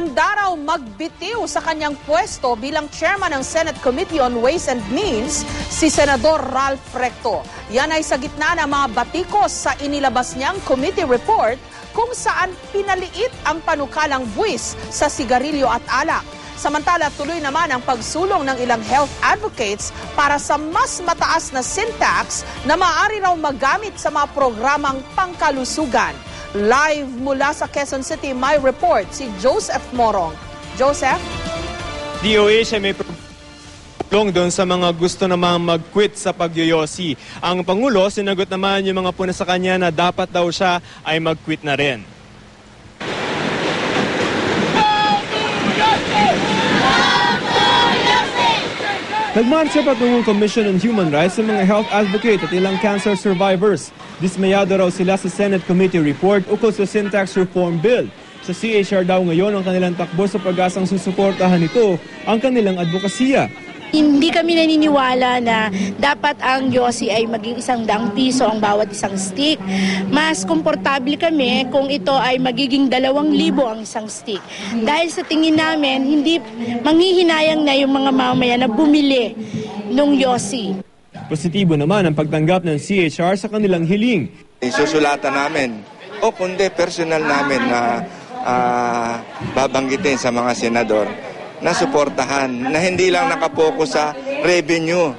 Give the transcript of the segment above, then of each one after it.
Handa raw magbitiw sa kanyang pwesto bilang chairman ng Senate Committee on Ways and Means si Senador Ralph Recto. Yan ay sa gitna ng mga batikos sa inilabas niyang committee report kung saan pinaliit ang panukalang buwis sa sigarilyo at alak. Samantala, tuloy naman ang pagsulong ng ilang health advocates para sa mas mataas na sin tax na maaari raw magamit sa mga programang pangkalusugan. Live mula sa Quezon City, my report si Joseph Morong. Joseph? DOH ay may tulong doon sa mga gusto namang mag-quit sa pagyoyosi. Ang Pangulo, sinagot naman yung mga puna sa kanya na dapat daw siya ay mag-quit na rin. Nagmaan siya patungong Commission on Human Rights sa mga health advocate at ilang cancer survivors. Dismayado raw sila sa Senate Committee report ukol sa Syntax Reform Bill. Sa CHR daw ngayon ang kanilang takbo sa pag-asang susuportahan nito ang kanilang advokasya. Hindi kami naniniwala na dapat ang Yossi ay maging isang daang piso ang bawat isang stick. Mas komportable kami kung ito ay magiging dalawang libo ang isang stick. Dahil sa tingin namin, hindi manghihinayang na yung mga mamaya na bumili nung Yossi. Positibo naman ang pagtanggap ng CHR sa kanilang hiling. Isusulatan namin o kundi personal namin na uh, babanggitin sa mga senador na suportahan na hindi lang nakapokus sa revenue.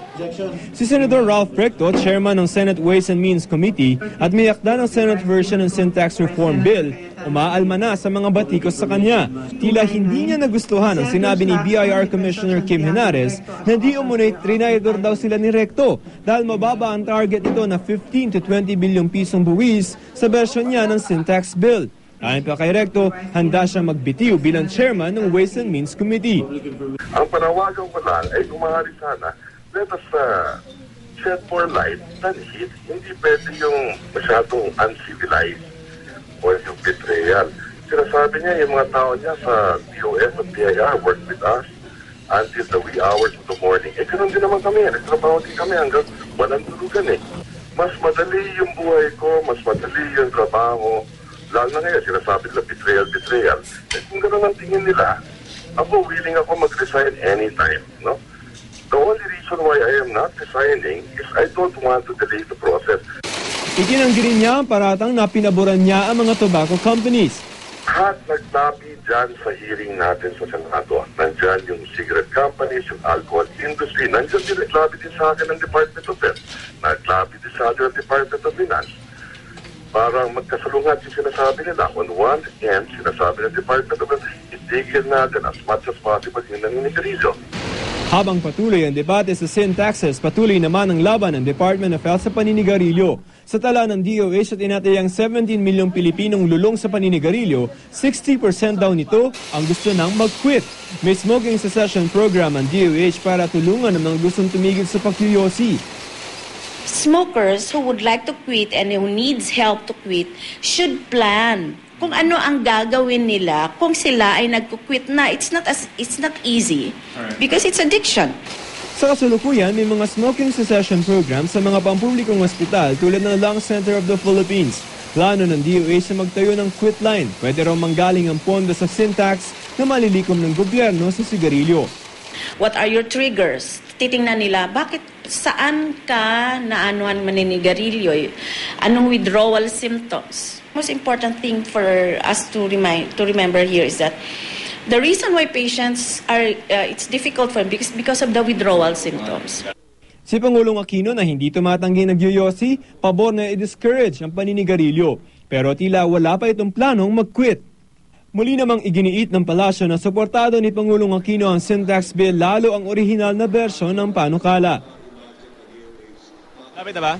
Si Senator Ralph Recto, chairman ng Senate Ways and Means Committee at may akda ng Senate version ng Syntax Reform Bill, umaalma na sa mga batikos sa kanya. Tila hindi niya nagustuhan ang sinabi ni BIR Commissioner Kim Henares na di umunoy trinidor daw sila ni Recto dahil mababa ang target nito na 15 to 20 bilyong pisong buwis sa version niya ng Syntax Bill. Ayon pa kay Recto, handa siya magbitiw bilang chairman ng Ways and Means Committee. Ang panawagan ko lang ay kumahari sana, let us uh, shed more light than heat. Hindi pwede yung masyadong uncivilized or yung betrayal. Sinasabi niya yung mga tao niya sa DOS at PIR work with us until the wee hours of the morning. Eh, ganun din naman kami. Nagtrabaho din kami hanggang walang tulugan eh. Mas madali yung buhay ko, mas madali yung trabaho, Lalo na ngayon, sinasabi nila betrayal, betrayal. Eh, kung gano'n ang tingin nila, ako willing ako mag-resign anytime, no? The only reason why I am not resigning is I don't want to delay the process. Itinanggi rin niya ang paratang na pinaboran niya ang mga tobacco companies. Lahat naglabi dyan sa hearing natin sa Senado. Nandyan yung cigarette companies, yung alcohol industry. Nandyan din naglabi din sa akin ng Department of Health. Naglabi din sa akin ng Department of Finance parang magkasalungat yung sinasabi nila. On one end, sinasabi ng Department of Health, itigil natin as much as possible yung nanginigarizo. Habang patuloy ang debate sa sin taxes, patuloy naman ang laban ng Department of Health sa paninigarilyo. Sa tala ng DOH at inatayang 17 milyong Pilipinong lulong sa paninigarilyo, 60% daw nito ang gusto nang mag-quit. May smoking cessation program ang DOH para tulungan ang mga gustong tumigil sa pagkuyosi smokers who would like to quit and who needs help to quit should plan kung ano ang gagawin nila kung sila ay nagko-quit na. It's not as it's not easy because it's addiction. Sa kasalukuyan, may mga smoking cessation program sa mga pampublikong ospital tulad ng Lung Center of the Philippines. Plano ng DOH na magtayo ng quit line. Pwede raw manggaling ang pondo sa syntax na malilikom ng gobyerno sa sigarilyo. What are your triggers? Titingnan nila, bakit saan ka naanuan maninigarilyo? Anong withdrawal symptoms? Most important thing for us to remind to remember here is that the reason why patients are uh, it's difficult for them because because of the withdrawal symptoms. Si Pangulong Aquino na hindi tumatanggi nagyoyosi, pabor na i-discourage ang paninigarilyo. Pero tila wala pa itong planong mag-quit. Muli namang iginiit ng palasyo na suportado ni Pangulong Aquino ang syntax bill lalo ang orihinal na bersyon ng panukala. Lapit na ba?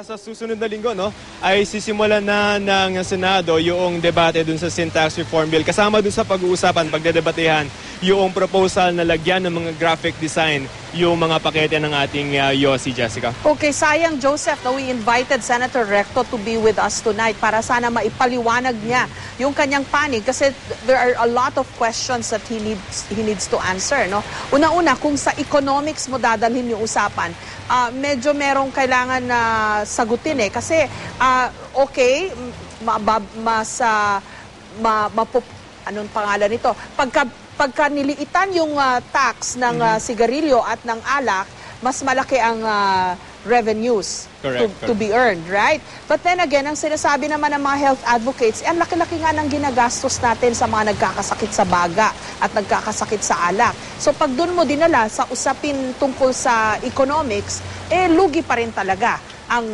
Sa susunod na linggo, no, ay sisimulan na ng Senado yung debate dun sa Syntax Reform Bill. Kasama dun sa pag-uusapan, pagdedebatehan, yung proposal na lagyan ng mga graphic design yung mga pakete ng ating uh, Yossi, Jessica. Okay, sayang Joseph na we invited Senator Recto to be with us tonight para sana maipaliwanag niya yung kanyang panig kasi there are a lot of questions that he needs he needs to answer, no? Una-una, kung sa economics mo dadalhin yung usapan, uh, medyo merong kailangan na sagutin eh kasi uh, okay, mas uh, ma, mapup- anong pangalan nito? Pagka, pagka niliitan yung ah, tax ng Mm-hmm. sigarilyo at ng alak, mas malaki ang ah, revenues Correct, to, to be earned, right? But then again, ang sinasabi naman ng mga health advocates, eh, ang laki-laki nga ng ginagastos natin sa mga nagkakasakit sa baga at nagkakasakit sa alak. So pag doon mo dinala sa usapin tungkol sa economics, eh lugi pa rin talaga ang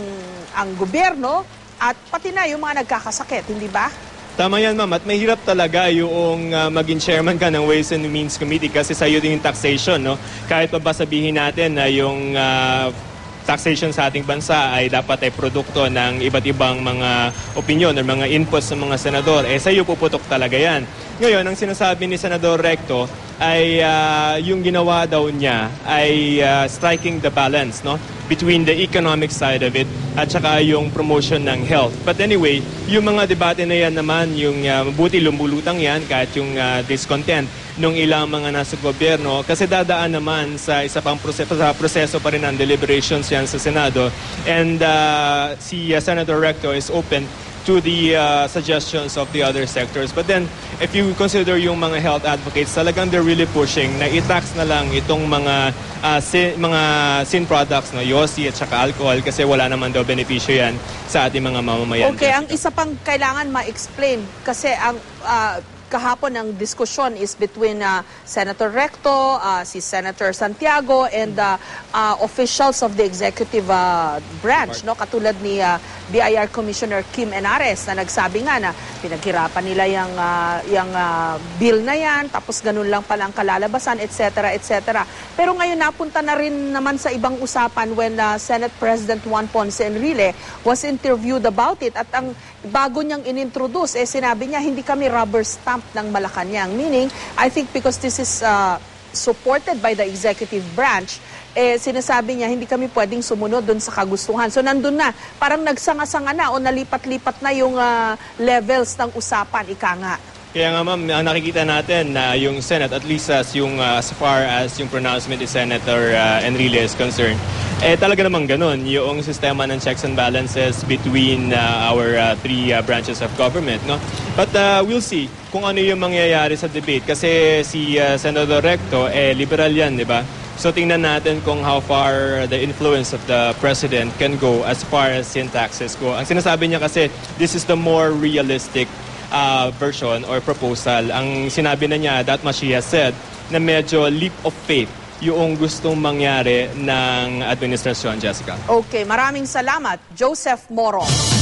ang gobyerno at pati na yung mga nagkakasakit, hindi ba? Tama yan, ma'am. At mahirap talaga yung ah, maging chairman ka ng Ways and Means Committee kasi sa'yo din yung taxation, no? Kahit pa ba sabihin natin na yung ah, taxation sa ating bansa ay dapat ay produkto ng iba't ibang mga opinion or mga inputs ng mga senador, eh sa'yo puputok talaga yan. Ngayon, ang sinasabi ni Senador Recto ay ah, yung ginawa daw niya ay ah, striking the balance, no? between the economic side of it at saka yung promotion ng health. But anyway, yung mga debate na yan naman, yung uh, mabuti lumbulutang yan kahit yung uh, discontent nung ilang mga nasa gobyerno kasi dadaan naman sa isa pang proseso, sa proseso pa rin ng deliberations yan sa Senado. And uh, si uh, Senator Recto is open to the uh, suggestions of the other sectors. But then, if you consider yung mga health advocates, talagang they're really pushing na i-tax na lang itong mga uh, sin, mga sin products, no, yosi at saka alcohol kasi wala naman daw benepisyo yan sa ating mga mamamayan. Okay, ang isa pang kailangan ma-explain kasi ang ah, kahapon ang diskusyon is between ah, Senator Recto, ah, si Senator Santiago and the ah, officials of the executive ah, branch, no? Katulad ni ah, BIR Commissioner Kim Enares na nagsabi nga na pinaghirapan nila yung ah, yung ah, bill na yan, tapos ganun lang pala ang kalalabasan, etc. etc. Pero ngayon napunta na rin naman sa ibang usapan when ah, Senate President Juan Ponce Enrile was interviewed about it at ang bago niyang inintroduce, eh sinabi niya hindi kami rubber stamp ng Malacanang. Meaning, I think because this is ah, supported by the executive branch, eh, sinasabi niya, hindi kami pwedeng sumunod doon sa kagustuhan. So, nandun na. Parang nagsanga-sanga na o nalipat-lipat na yung ah, levels ng usapan, ika nga. Kaya nga ma'am, ang nakikita natin na yung Senate, at least as, yung, uh, as far as yung pronouncement ni Senator uh, Enrile is concerned, eh talaga naman ganun, yung sistema ng checks and balances between uh, our uh, three uh, branches of government. No? But uh, we'll see kung ano yung mangyayari sa debate. Kasi si uh, Senator Recto, eh liberal yan, di ba? So tingnan natin kung how far the influence of the president can go as far as sin go. Ang sinasabi niya kasi, this is the more realistic uh, version or proposal. Ang sinabi na niya, that much he has said, na medyo leap of faith yung gustong mangyari ng administrasyon, Jessica. Okay, maraming salamat. Joseph Moro.